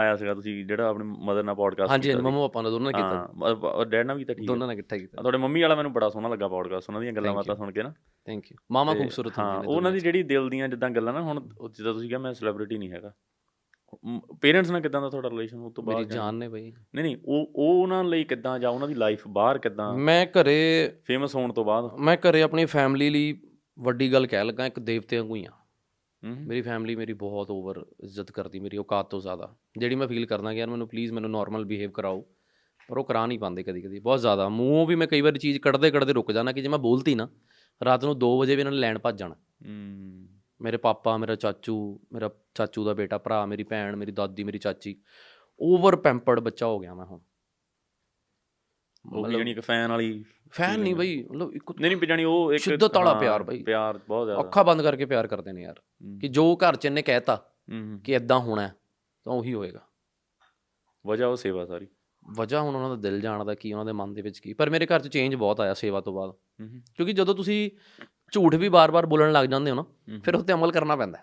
ਆਇਆ ਸੀਗਾ ਤੁਸੀਂ ਜਿਹੜਾ ਆਪਣੇ ਮਦਰ ਨਾਲ ਪੋਡਕਾਸਟ ਹਾਂਜੀ ਹਾਂਜੀ ਮੰਮਾ ਪਾਪਾ ਨੇ ਦੋਨਾਂ ਨੇ ਕੀਤਾ। ਹਾਂ ਡੈਡ ਨਾਲ ਵੀ ਕੀਤਾ ਠੀਕ ਦੋਨਾਂ ਨੇ ਇਕੱਠਾ ਕੀਤਾ। ਤੁਹਾਡੇ ਮੰਮੀ ਵਾਲਾ ਮੈਨੂੰ ਬੜਾ ਸੋਹਣਾ ਲੱਗਾ ਪੋਡਕਾਸਟ ਉਹਨਾਂ ਦੀਆਂ ਗੱਲਾਂ ਬਾਤਾਂ. ਸੁਣ ਕੇ ਨਾ। ਥੈਂਕ ਯੂ ਮਾਮਾ ਖੂਬਸੂਰਤ ਹਾਂ ਉਹਨਾਂ ਦੀ। ਜਿਹੜੀ ਦਿਲ ਦੀਆਂ ਜਿੱਦਾਂ ਗੱਲਾਂ ਨਾ ਹੁਣ ਜਿੱਦਾਂ ਤੁਸੀਂ ਕਿਹਾ ਮੈਂ ਸੈਲੀਬ੍ਰਿਟੀ ਨਹੀਂ ਹੈਗਾ। ਪੇਰੈਂਟਸ ਨਾਲ ਕਿਦਾਂ ਦਾ ਤੁਹਾਡਾ ਰਿਲੇਸ਼ਨ ਉਹ ਤੋਂ ਮੇਰੀ ਬਾਅਦ ਜਾਨ ਨੇ ਬਈ। ਨਹੀਂ ਨਹੀਂ ਉਹ ਉਹ ਉਹਨਾਂ ਲਈ ਕਿਦਾਂ ਜਾਂ ਉਹਨਾਂ ਦੀ ਲਾਈਫ ਬਾਹਰ ਕਿਦਾਂ? ਮੈਂ ਘਰੇ ਫੇਮਸ ਹੋਣ ਤੋਂ ਬਾਅਦ? ਮੈਂ ਘਰੇ ਆਪਣੀ ਫੈਮਿਲੀ ਲਈ ਵੱਡੀ ਗੱਲ ਕਹਿ ਲੱਗਾ ਇੱਕ ਦੇਵਤੇ ਵਾਂਗੂ ਹੀ ਆ। ਮੇਰੀ ਫੈਮਿਲੀ ਮੇਰੀ ਬਹੁਤ ਓਵਰ ਇੱਜ਼ਤ ਕਰਦੀ ਮੇਰੀ ਔਕਾਤ ਤੋਂ ਜ਼ਿਆਦਾ। ਜਿਹੜੀ ਮੈਂ ਫੀਲ ਕਰਦਾ ਕਿ ਯਾਰ ਮੈਨੂੰ ਪਲੀਜ਼ ਮੈਨੂੰ ਨਾਰਮਲ ਬਿਹੇਵ ਕਰਾਓ ਪਰ ਉਹ ਕਰਾ ਨਹੀਂ ਪਾਉਂਦੇ ਕਦੀ ਕਦੀ ਬਹੁਤ ਜ਼ਿਆਦਾ। ਮੂੰਹੋਂ ਵੀ ਮੈਂ ਕਈ ਵਾਰ ਚੀਜ਼ ਕੱਢਦੇ ਕੱਢਦੇ ਰੁਕ ਜਾਣਾ ਕਿ ਜੇ ਮੈਂ ਬੋਲਤੀ ਨਾ ਰਾਤ ਨੂੰ 2 ਵਜੇ ਵੀ ਇਹਨਾਂ ਨੇ ਲੈਣ ਭੱਜ ਜਾਣਾ। ਮੇਰੇ ਪਾਪਾ ਮੇਰਾ ਚਾਚੂ ਮੇਰਾ ਚਾਚੂ ਦਾ ਬੇਟਾ ਭਰਾ ਮੇਰੀ ਭੈਣ ਮੇਰੀ ਦਾਦੀ ਮੇਰੀ ਚਾਚੀ ਓਵਰ ਪੈਂਪਰਡ ਬੱਚਾ ਹੋ ਗਿਆ ਮੈਂ ਹੁਣ। ਉਹ ਵੀ ਜਾਨੀ ਇੱਕ ਫੈਨ ਵਾਲੀ ਫੈਨ ਨਹੀਂ ਬਈ ਮਤਲਬ ਇੱਕ ਨਹੀਂ ਨਹੀਂ ਜਾਨੀ ਉਹ ਇੱਕ ਸ਼ਿੱਦਤ ਵਾਲਾ ਪਿਆਰ ਬਈ। ਪਿਆਰ ਬਹੁਤ ਜ਼ਿਆਦਾ। ਅੱਖਾਂ ਬੰਦ ਕਰਕੇ ਪਿਆਰ ਕਰਦੇ ਨੇ ਯਾਰ। ਕਿ ਜੋ ਘਰ ਚ ਇਹਨੇ ਕਹਿਤਾ ਕਿ ਇਦਾਂ ਹੋਣਾ ਤਾਂ ਉਹੀ ਹੋਏਗਾ। ਵਜ੍ਹਾ ਉਹ ਸੇਵਾ ਸਾਰੀ। ਵਜ੍ਹਾ ਹੁਣ ਉਹਨਾਂ ਦਾ ਦਿਲ ਜਾਣਦਾ ਕੀ ਉਹਨਾਂ ਦੇ ਮਨ ਦੇ ਵਿੱਚ ਕੀ। ਪਰ ਮੇਰੇ ਘਰ ਚ ਚੇਂਜ ਬਹੁਤ ਆਇਆ ਸੇਵਾ ਤੋਂ ਬਾਅਦ। ਕਿਉਂਕਿ ਜਦੋਂ ਤੁਸੀਂ ਝੂਠ ਵੀ ਬਾਰ-ਬਾਰ ਬੋਲਣ ਲੱਗ ਜਾਂਦੇ ਹੋ ਨਾ ਫਿਰ ਉਸ ਤੇ ਅਮਲ ਕਰਨਾ ਪੈਂਦਾ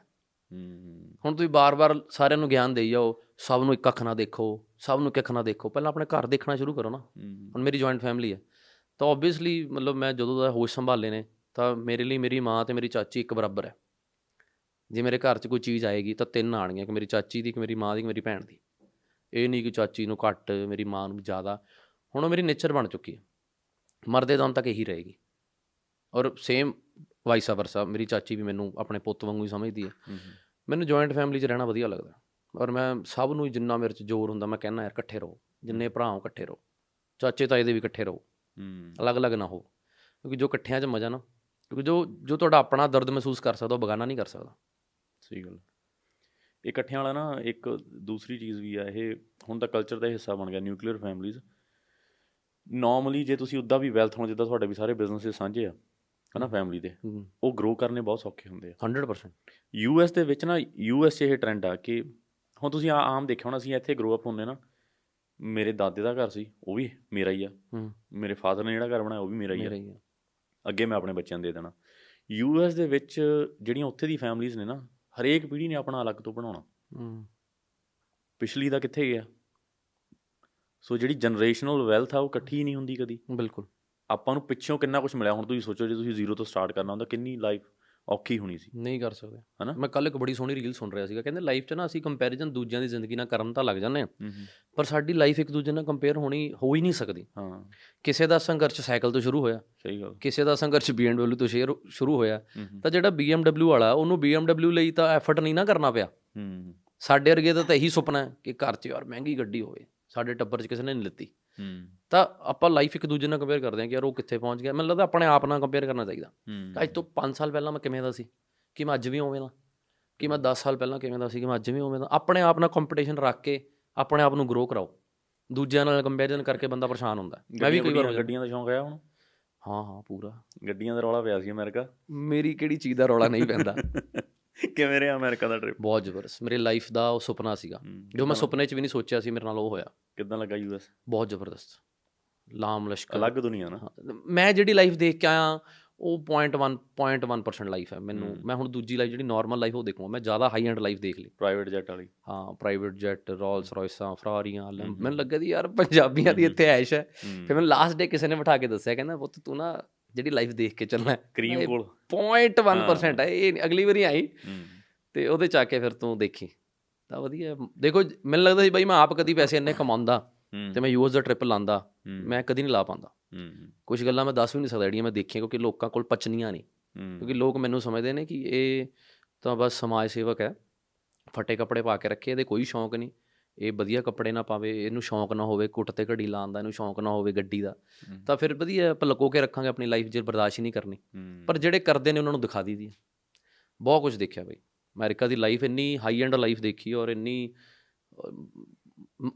ਹੁਣ ਤੁਸੀਂ ਬਾਰ-ਬਾਰ ਸਾਰਿਆਂ ਨੂੰ ਗਿਆਨ ਦੇਈ ਜਾਓ ਸਭ ਨੂੰ ਇੱਕ ਅੱਖ ਨਾਲ ਦੇਖੋ ਸਭ ਨੂੰ ਇੱਕ ਅੱਖ ਨਾਲ ਦੇਖੋ ਪਹਿਲਾਂ ਆਪਣੇ ਘਰ ਦੇਖਣਾ ਸ਼ੁਰੂ ਕਰੋ ਨਾ। ਹੁਣ ਮੇਰੀ ਜੁਆਇੰਟ ਫੈਮਿਲੀ ਹੈ ਤਾਂ ਆਬਵੀਅਸਲੀ ਮਤਲਬ ਮੈਂ ਜਦੋਂ ਦਾ ਹੋਸ਼ ਸੰਭਾਲੇ ਨੇ ਤਾਂ ਮੇਰੇ ਲਈ ਮੇਰੀ ਮਾਂ ਤੇ ਮੇਰੀ ਚਾਚੀ ਇੱਕ ਬਰਾਬਰ ਹੈ। ਜੇ ਮੇਰੇ ਘਰ 'ਚ ਕੋਈ ਚੀਜ਼ ਆਏਗੀ ਤਾਂ ਤਿੰਨ ਆਣਗੀਆਂ ਕਿ ਮੇਰੀ ਚਾਚੀ ਦੀ ਕਿ ਮੇਰੀ ਮਾਂ ਦੀ ਕਿ ਮੇਰੀ ਭੈਣ ਦੀ। ਇਹ ਨਹੀਂ ਕਿ ਚਾਚੀ ਨੂੰ ਘੱਟ ਮੇਰੀ ਮਾਂ ਨੂੰ ਜ਼ਿਆਦਾ। ਹੁਣ ਉਹ ਮੇਰੀ ਨੇਚਰ ਬਣ ਚੁੱਕੀ ਹੈ। ਮਰਦੇ ਦਮ ਤੱਕ ਇਹੀ ਰਹੇਗੀ। ਔਰ ਸੇਮ ਵਾਈਸਾ ਵਰਸਾ ਮੇਰੀ ਚਾਚੀ ਵੀ ਮੈਨੂੰ ਆਪਣੇ ਪੁੱਤ ਵਾਂਗੂ ਹੀ ਸਮਝਦੀ ਹੂੰ, ਮੈਨੂੰ ਜੁਆਇੰਟ ਫੈਮਿਲੀ 'ਚ ਰਹਿਣਾ ਵਧੀਆ ਲੱਗਦਾ। ਔਰ ਮੈਂ ਸਭ ਨੂੰ ਜਿੰਨਾ ਮੇਰੇ 'ਚ ਜ਼ੋਰ ਹੁੰਦਾ ਮੈਂ ਕਹਿੰਦਾ ਯਾਰ ਇਕੱਠੇ ਰਹੋ। ਜਿੰਨੇ ਭਰਾ ਹੋ ਇਕੱਠੇ ਰਹੋ। ਚਾਚੇ ਤਾਏ ਦੇ ਵੀ ਇਕੱਠੇ ਰਹੋ। ਅਲੱਗ-ਅਲੱਗ ਨਾ ਹੋ। ਕਿਉਂਕਿ ਜੋ ਇਕੱਠਿਆਂ 'ਚ ਮਜ਼ਾ ਨਾ ਕਿਉਂਕਿ ਜੋ ਜੋ ਤੁਹਾਡਾ ਆਪਣਾ ਦਰਦ ਮਹਿਸੂਸ ਕਰ ਸਕਦਾ ਉਹ ਬਗਾਨਾ ਨਹੀਂ ਕਰ ਸਕਦਾ। ਸਹੀ ਗੱਲ। ਇਹ ਇਕੱਠਿਆਂ ਵਾਲਾ ਨਾ ਇੱਕ ਦੂਸਰੀ ਚੀਜ਼ ਵੀ ਆ ਇਹ ਹੁਣ ਤਾਂ ਕਲਚਰ ਦਾ ਹਿੱਸਾ ਬਣ ਗਿਆ ਨਿਊਕਲੀਅਰ ਫੈਮਿਲੀਜ਼ ਨਾਰਮਲੀ ਜੇ ਤੁਸੀਂ ਉੱਦਾਂ ਵੀ ਵੈਲਥ ਹੁਣ ਜਿੱਦਾਂ ਤੁਹਾਡੇ ਵੀ ਸਾਰੇ ਬਿਜ਼ਨਸ ਸਾਂਝੇ ਆ ਹਨਾ ਫੈਮਿਲੀ ਦੇ। ਉਹ ਗਰੋ ਕਰਨੇ ਬਹੁਤ ਸੌਖੇ ਹੁੰਦੇ ਆ। 100% ਯੂਐਸ ਦੇ ਵਿੱਚ ਨਾ ਯੂਐਸ ਇਹ ਟ੍ਰੈਂਡ ਆ ਕਿ ਹੁਣ ਤੁਸੀਂ ਆ- ਆਮ ਦੇਖਿਆ ਹੋਣਾ ਅਸੀਂ ਇੱਥੇ ਗਰੋ ਅਪ ਹੁੰਦੇ ਨਾ ਮੇਰੇ ਦਾਦੇ ਦਾ ਘਰ ਸੀ ਉਹ ਵੀ ਮੇਰਾ ਹੀ ਆ। ਮੇਰੇ ਫਾਦਰ ਨੇ ਜਿਹੜਾ ਘਰ ਬਣਾਇਆ ਉਹ ਵੀ ਮੇਰਾ ਹੀ ਆ। ਅੱਗੇ ਮੈਂ ਆਪਣੇ ਬੱਚਿਆਂ ਨੂੰ ਦੇ ਦੇਣਾ। ਯੂਐਸ ਦੇ ਵਿੱਚ ਜਿਹੜੀਆਂ ਉੱਥੇ ਦੀ ਫੈਮਲੀਆਂ ਨੇ ਨਾ ਹਰੇਕ ਪੀੜ੍ਹੀ ਨੇ ਆਪਣਾ ਅਲੱਗ ਤੋਂ ਬਣਾਉਣਾ। ਪਿਛਲੀ ਦਾ ਕਿੱਥੇ ਗਿਆ? ਸੋ ਜਿਹੜੀ ਜਨਰੇਸ਼ਨਲ ਵੈਲਥ ਆ ਉਹ ਇਕੱਠੀ ਨਹੀਂ ਹੁੰਦੀ ਕਦੀ। ਬਿਲਕੁਲ। ਆਪਾਂ ਨੂੰ ਪਿੱਛੋਂ ਕਿੰਨਾ ਕੁਝ ਮਿਲਿਆ? ਹੁਣ ਤੁਸੀਂ ਸੋਚੋ ਜੇ ਤੁਸੀਂ ਜ਼ੀਰੋ ਤੋਂ ਸਟਾਰਟ ਕਰਨਾ ਹੁੰਦਾ ਕਿੰਨੀ ਲਾਈਫ ਔਖੀ ਹੋਣੀ ਸੀ। ਨਹੀਂ ਕਰ ਸਕਦੇ। ਹਨਾ? ਮੈਂ ਕੱਲ ਇੱਕ ਬੜੀ ਸੋਹਣੀ ਰੀਲ ਸੁਣ ਰਿਹਾ ਸੀਗਾ ਕਹਿੰਦੇ ਲਾਈਫ 'ਚ ਨਾ ਅਸੀਂ ਕੰਪੈਰੀਜ਼ਨ ਦੂਜਿਆਂ ਦੀ ਜ਼ਿੰਦਗੀ ਨਾਲ ਕਰਨ ਤਾਂ ਲੱਗ ਜਾਂਦੇ ਆ ਪਰ ਸਾਡੀ ਲਾਈਫ ਇੱਕ ਦੂਜੇ ਨਾਲ ਕੰਪੇਅਰ ਹੋਣੀ ਹੋ ਹੀ ਨਹੀਂ ਸਕਦੀ। ਹਾਂ। ਕਿਸੇ ਦਾ ਸੰਘਰਸ਼ ਸਾਈਕਲ ਤੋਂ ਸ਼ੁਰੂ ਹੋਇਆ ਸਹੀ ਗੱਲ। ਕਿਸੇ ਦਾ ਸੰਘਰਸ਼ BMW ਤੋਂ ਸ਼ੇਅਰ ਸ਼ੁਰੂ ਹੋਇਆ ਤਾਂ ਜਿਹੜਾ BMW ਵਾਲਾ ਉਹਨੂੰ BMW ਲਈ ਤਾਂ ਐਫਰਟ ਨਹੀਂ ਨਾ ਕਰਨਾ ਪਿਆ। ਸਾਡੇ ਵਰਗੇ ਦਾ ਤਾਂ ਇਹੀ ਸੁਪਨਾ ਹੈ ਕਿ ਘਰ 'ਚ ਯਾਰ ਮਹਿੰਗੀ ਗੱਡੀ ਹੋਵੇ ਸਾਡੇ ਟੱਬਰ 'ਚ ਕਿਸੇ ਨੇ ਨਹੀਂ ਲਿੱਤੀ। ਤਾਂ ਆਪਾਂ ਲਾਈਫ ਇੱਕ ਦੂਜੇ ਨਾਲ ਕੰਪੇਅਰ ਕਰਦੇ ਹਾਂ ਕਿ ਯਾਰ ਉਹ ਕਿੱਥੇ ਪਹੁੰਚ ਗਿਆ। ਮੈਨੂੰ ਲੱਗਦਾ ਆਪਣੇ ਆਪ ਨਾਲ ਕੰਪੇਅਰ ਕਰਨਾ ਚਾਹੀਦਾ। ਅੱਜ ਤੋਂ 5 ਸਾਲ ਪਹਿਲਾਂ ਮੈਂ ਕਿਵੇਂ ਦਾ ਸੀ? ਕਿ ਮੈਂ ਅੱਜ ਵੀ ਉਵੇਂ ਦਾ? ਕਿ ਮੈਂ 10 ਸਾਲ ਪਹਿਲਾਂ ਕਿਵੇਂ ਦਾ ਸੀ? ਕਿ ਮੈਂ ਅੱਜ ਵੀ ਉਵੇਂ ਦਾ? ਆਪਣੇ ਆਪ ਨਾਲ ਕੰਪੀਟੀਸ਼ਨ ਰੱਖ ਕੇ ਆਪਣੇ ਆਪ ਨੂੰ ਗਰੋ ਕਰਾਓ। ਦੂਜਿਆਂ ਨਾਲ ਕੰਪੈਰੀਜ਼ਨ ਕਰਕੇ ਬੰਦਾ ਪਰੇਸ਼ਾਨ ਹੁੰਦਾ। ਮੈਂ ਵੀ ਕਈ ਵਾਰ। ਗੱਡੀਆਂ ਦਾ ਸ਼ੌਂਕ ਆਇਆ ਹੁਣ? ਹਾਂ ਹਾਂ ਪੂਰਾ। ਗੱਡੀਆਂ ਦਾ ਰੌਲਾ ਪਿਆ ਸੀ ਅਮਰੀਕਾ। ਮੇਰੀ ਕਿਹੜੀ ਚੀਜ਼ ਦਾ ਰੌਲਾ ਨਹੀਂ ਪੈਂਦਾ। ਕਿਵੇਂ ਰਿਹਾ ਅਮਰੀਕਾ ਦਾ ਟ੍ਰਿਪ ਬਹੁਤ ਜ਼ਬਰਦਸਤ। ਮੇਰੇ ਲਾਈਫ ਦਾ ਉਹ ਸੁਪਨਾ ਸੀਗਾ। ਜੋ ਮੈਂ ਸੁਪਨੇ 'ਚ ਵੀ ਨਹੀਂ ਸੋਚਿਆ ਸੀ ਮੇਰੇ ਨਾਲ ਉਹ ਹੋਇਆ। ਕਿੱਦਾਂ ਲੱਗਾ ਯੂਐਸ ਬਹੁਤ ਜ਼ਬਰਦਸਤ। ਲਾਮ ਲਸ਼ਕਰ। ਅਲੱਗ ਦੁਨੀਆ ਨਾ। ਮੈਂ ਜਿਹੜੀ ਲਾਈਫ ਦੇਖ ਕੇ ਆਇਆ ਉਹ 0.1 0.1% ਲਾਈਫ ਹੈ ਮੈਨੂੰ। ਮੈਂ ਹੁਣ ਦੂਜੀ ਲਾਈਫ ਜਿਹੜੀ ਨਾਰਮਲ ਲਾਈਫ ਉਹ ਦੇਖੂੰਗਾ। ਮੈਂ ਜ਼ਿਆਦਾ ਹਾਈ ਐਂਡ ਲਾਈਫ ਦੇਖ ਲਈ। ਪ੍ਰਾਈਵੇਟ ਜੈਟ ਵਾਲੀ। ਹਾਂ ਪ੍ਰਾਈਵੇਟ ਜੈਟ ਰੋਲਸ ਰॉयਸਾਂ ਫਰਾਰੀਆਂ। ਮੈਨੂੰ ਲੱਗਾ ਦੀ ਯਾਰ ਪੰਜਾਬੀਆਂ ਦੀ ਇੱਥੇ ਐਸ਼ ਹੈ। ਹੂੰ। ਫਿਰ ਮੈਨੂੰ ਲਾਸਟ ਡੇ ਕਿਸੇ ਨੇ ਬਿਠਾ ਕੇ ਦੱਸਿਆ ਕਹਿੰਦਾ ਪੁੱਤ ਤੂੰ ਨਾ ਜਿਹੜੀ ਲਾਈਫ ਦੇਖ ਕੇ ਚੱਲਣਾ ਕਰੀਮ ਕੋਲ। 0.1% ਹੈ। ਇਹ ਅਗਲੀ ਵਾਰੀ ਆਈ। ਤੇ ਉਹਦੇ ਚ ਆ ਕੇ ਫਿਰ ਤੂੰ ਦੇਖੀ। ਤਾਂ ਵਧੀਆ। ਦੇਖੋ ਮੈਨੂੰ ਲੱਗਦਾ ਸੀ ਬਾਈ ਮੈਂ ਆਪ ਕਦੀ ਪੈਸੇ ਇੰਨੇ ਕਮਾਉਂਦਾ ਤੇ ਮੈਂ ਯੂਐਸ ਦਾ ਟ੍ਰਿਪ ਲਾਂਦਾ ਮੈਂ ਕਦੀ ਨਹੀਂ ਲਾ ਪਾਉਂਦਾ। ਕੁਝ ਗੱਲਾਂ ਮੈਂ ਦੱਸ ਵੀ ਨਹੀਂ ਸਕਦਾ ਜਿਹੜੀਆਂ ਮੈਂ ਦੇਖੀਆਂ ਕਿਉਂਕਿ ਲੋਕਾਂ ਕੋਲ ਪਚਨੀਆਂ ਨਹੀਂ ਕਿਉਂਕਿ ਲੋਕ ਮੈਨੂੰ ਸਮਝਦੇ ਨੇ ਕਿ ਇਹ ਤਾਂ ਬਸ ਸਮਾਜ ਸੇਵਕ ਹੈ। ਫਟੇ ਕੱਪੜੇ ਪਾ ਕੇ ਰੱਖੇ ਇਹਦੇ ਕੋਈ ਸ਼ੌਂਕ ਨਹੀਂ ਇਹ ਵਧੀਆ ਕੱਪੜੇ ਨਾ ਪਾਵੇ ਇਹਨੂੰ ਸ਼ੌਂਕ ਨਾ ਹੋਵੇ ਕੁੱਟ ਤੇ ਘੜੀ ਲਾਉਣ ਦਾ ਇਹਨੂੰ ਸ਼ੌਂਕ ਨਾ ਹੋਵੇ ਗੱਡੀ ਦਾ ਤਾਂ ਫਿਰ ਵਧੀਆ ਆਪਾਂ ਲੁਕੋ ਕੇ ਰੱਖਾਂਗੇ ਆਪਣੀ ਲਾਈਫ ਜੇ ਬਰਦਾਸ਼ਤ ਹੀ ਨਹੀਂ ਕਰਨੀ। ਪਰ ਜਿਹੜੇ ਕਰਦੇ ਨੇ ਉਹਨਾਂ ਨੂੰ ਦਿਖਾ ਹੈ ਬਹੁਤ ਕੁਝ ਦੇਖਿਆ ਬਈ। ਅਮਰੀਕਾ ਦੀ ਲਾਈਫ ਇੰਨੀ ਹਾਈ ਐਂਡ ਲਾਈਫ ਦੇਖੀ ਔਰ ਇੰਨੀ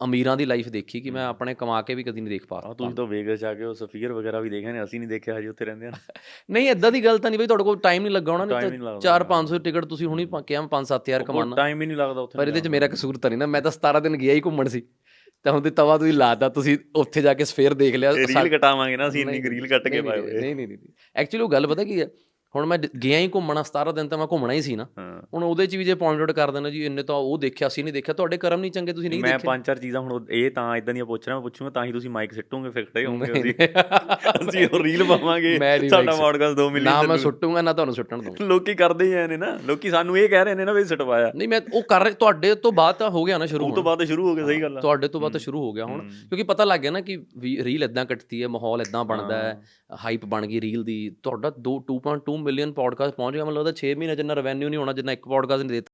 ਅਮੀਰਾਂ ਦੀ ਲਾਈਫ ਦੇਖੀ ਕਿ ਮੈਂ ਆਪਣੇ ਕਮਾ ਕੇ ਵੀ ਕਦੀ ਨਹੀਂ ਦੇਖ ਪਾ ਰਿਹਾ ਤੁਸੀਂ ਤਾਂ। ਵੇਗਸ ਜਾ ਕੇ ਉਹ ਸਫੀਅਰ ਵਗੈਰਾ ਵੀ ਦੇਖੇ ਨੇ ਅਸੀਂ ਨਹੀਂ ਦੇਖਿਆ ਹਜੇ ਉੱਥੇ ਰਹਿੰਦੇ ਆ। ਨਹੀਂ ਇਦਾਂ ਦੀ ਗੱਲ ਤਾਂ ਨਹੀਂ ਬਈ ਤੁਹਾਡੇ ਕੋਲ ਟਾਈਮ ਨਹੀਂ ਲੱਗਾ ਹੋਣਾ ਨਹੀਂ ਨਹੀਂ ਲੱਗਦਾ। ਤਾਂ 4-500 ਟਿਕਟ ਤੁਸੀਂ ਹੁਣੀ ਕਿਹਾ 5-7000 ਕਮਾਣਾ ਟਾਈਮ ਹੀ ਨਹੀਂ ਲੱਗਦਾ ਉੱਥੇ ਪਰ ਇਹਦੇ 'ਚ ਮੇਰਾ ਕਸੂਰ ਤਾਂ ਨਹੀਂ ਨਾ ਮੈਂ ਤਾਂ 17 ਦਿਨ ਗਿਆ ਹੀ ਘੁੰਮਣ ਸੀ। ਤਾਂ ਹੁਣ ਤੇ ਤਵਾ ਤੁਸੀਂ ਲਾਤਾ ਤੁਸੀਂ ਉੱਥੇ ਜਾ ਕੇ ਸਫੇਅਰ ਦੇਖ ਲਿਆ ਰੀਲ ਕਟਾਵਾਂਗੇ ਨਾ ਅਸੀਂ ਇੰਨੀ ਰੀਲ ਕੱਟ ਕੇ ਪਾਏ ਨਹੀਂ ਨਹੀਂ ਨਹੀਂ ਐਕਚੁਅਲੀ ਉਹ ਗੱਲ ਪਤਾ ਕੀ ਹੈ ਹੁਣ ਮੈਂ ਗਿਆ ਹੀ ਘੁੰਮਣਾ 17 ਦਿਨ ਤਾਂ ਮੈਂ ਘੁੰਮਣਾ ਹੀ ਸੀ ਨਾ। ਹੁਣ ਉਹਦੇ ਚ ਵੀ ਜੇ ਪੁਆਇੰਟ ਆਊਟ ਕਰ ਦੇਣਾ ਜੀ ਇੰਨੇ ਤਾਂ ਉਹ ਦੇਖਿਆ ਸੀ ਨਹੀਂ ਦੇਖਿਆ ਤੁਹਾਡੇ ਕਰਮ ਨਹੀਂ ਚੰਗੇ ਤੁਸੀਂ ਨਹੀਂ ਮੈਂ ਦੇਖੇ। ਪੰਜ ਚਾਰ ਚੀਜ਼ਾਂ ਹੁਣ ਇਹ ਤਾਂ ਇਦਾਂ ਦੀਆਂ ਪੁੱਛ ਰਿਹਾ ਮੈਂ ਪੁੱਛੂੰਗਾ ਤਾਂ ਹੀ ਤੁਸੀਂ ਮਾਈਕ ਸਿੱਟੋਗੇ ਫਿਰ ਖੜੇ ਹੋਵੋਗੇ ਅਸੀਂ। ਅਸੀਂ ਉਹ ਰੀਲ ਪਾਵਾਂਗੇ ਮੈਂ ਸਾਡਾ ਪੋਡਕਾਸਟ 2 ਮਿਲੀਅਨ ਨਾ ਮੈਂ ਸੁੱਟੂਗਾ ਨਾ ਤੁਹਾਨੂੰ ਸੁੱਟਣ ਦੂੰਗਾ ਲੋਕੀ ਕਰਦੇ ਹੀ ਐ ਨੇ ਨਾ ਲੋਕੀ ਸਾਨੂੰ ਇਹ ਕਹਿ ਰਹੇ ਨੇ ਨਾ ਵੀ ਸਟਵਾਇਆ। ਨਹੀਂ ਮੈਂ ਉਹ ਕਰ ਤੁਹਾਡੇ ਤੋਂ ਬਾਅਦ ਤਾਂ ਹੋ ਗਿਆ ਨਾ ਸ਼ੁਰੂ ਉਹ ਤੋਂ। ਬਾਅਦ ਸ਼ੁਰੂ ਹੋ ਗਿਆ ਸਹੀ ਗੱਲ ਆ। ਤੁਹਾਡੇ ਤੋਂ ਬਾਅਦ ਤਾਂ ਸ਼ੁਰੂ ਹੋ ਗਿਆ ਹੁਣ। ਕਿਉਂਕਿ ਪਤਾ ਲੱਗ ਗਿਆ ਨਾ ਕਿ ਰੀਲ ਇਦਾਂ ਕੱਟਦੀ ਹੈ ਮਾਹੌਲ ਇਦਾਂ ਬਣਦਾ ਹੈ ਹਾਈਪ ਬਣ ਗਈ ਰੀਲ ਦੀ। ਤੁਹਾਡਾ 2 2.2 ਮਿਲੀਅਨ ਪੋਡਕਾਸਟ ਪਹੁੰਚ ਗਿਆ ਮੈਨੂੰ ਲੱਗਦਾ 6 ਮਹੀਨੇ ਜਿੰਨਾ ਰੈਵਨਿਊ ਨਹੀਂ ਹੋਣਾ, ਜਿੰਨਾ ਇੱਕ ਪੋਡਕਾਸਟ ਨੇ ਦਿੱਤਾ।